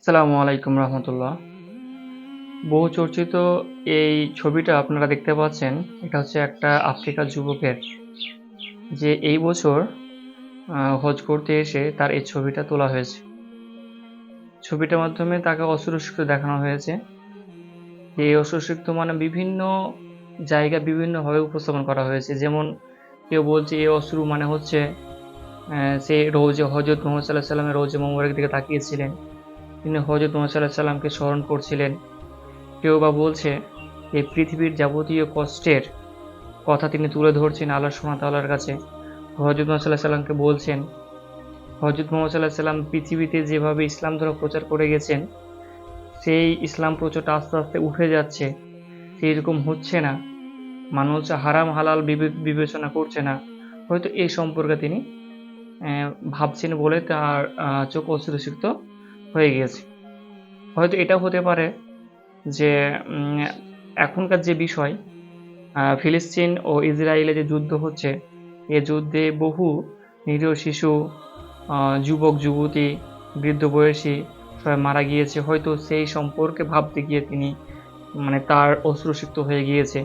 আসসালামু আলাইকুম রহমতুল্লাহ। বহু চর্চিত এই ছবিটা আপনারা দেখতে পাচ্ছেন, এটা হচ্ছে একটা আফ্রিকার যুবকের যে এই বছর হজ করতে এসে তার এই ছবিটা তোলা হয়েছে। ছবিটার মাধ্যমে তাকে অসুরক্ষিত দেখানো হয়েছে। এই অসুরক্ষিত মানে বিভিন্ন জায়গা বিভিন্নভাবে উপস্থাপন করা হয়েছে। যেমন কেউ বলছে এই অশ্রু মানে হচ্ছে সে রোজে হজরত মোহাম্মদ সাল্লাহ সাল্লামের রোজে মোবারক দিকে তাকিয়েছিলেন। তিনি হজরত মোহাম্মদ সাল্লামকে স্মরণ করছিলেন। কেউ বা বলছে, এই পৃথিবীর যাবতীয় কষ্টের কথা তিনি তুলে ধরছেন আল্লাহ সোনা তাল্লার কাছে। হজরত মোহাম্মদ সাল্লামকে বলছেন হজরত মোহাম্মদ সাল্লাহ সাল্লাম পৃথিবীতে যেভাবে ইসলাম ধর্ম প্রচার করে গেছেন, সেই ইসলাম প্রচারটা আস্তে আস্তে উঠে যাচ্ছে। সেই রকম হচ্ছে না। মানুষ হারাম হালাল বিবে- বিবেচনা করছে না। হয়তো এই সম্পর্কে তিনি ভাবছেন বলে তার চোখ অশ্রুসিক্ত হয়ে গিয়েছে। হয়তো এটা হতে পারে যে এখনকার যে বিষয় ফিলিস্তিন ও ইসরায়েলে যে যুদ্ধ হচ্ছে, এ যুদ্ধে বহু নিরীহ শিশু যুবক, যুবতী, বৃদ্ধ বয়সী সবাই মারা গিয়েছে। হয়তো সেই সম্পর্কে ভাবতে গিয়ে তিনি মানে তার অশ্রুসিক্ত হয়ে গিয়েছে।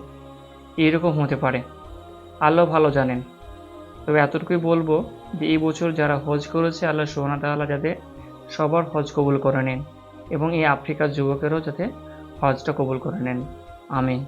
এরকম হতে পারে। আল্লাহ ভালো জানেন। তবে এতটুকুই বলব যে, এই বছর যারা হজ করেছে, আল্লাহ সোহানা তাআলা যাতে সবার হজ কবুল করে নেন এবং এই আফ্রিকার যুবকেরও যাতে হজটা কবুল করে নেন। আমিন।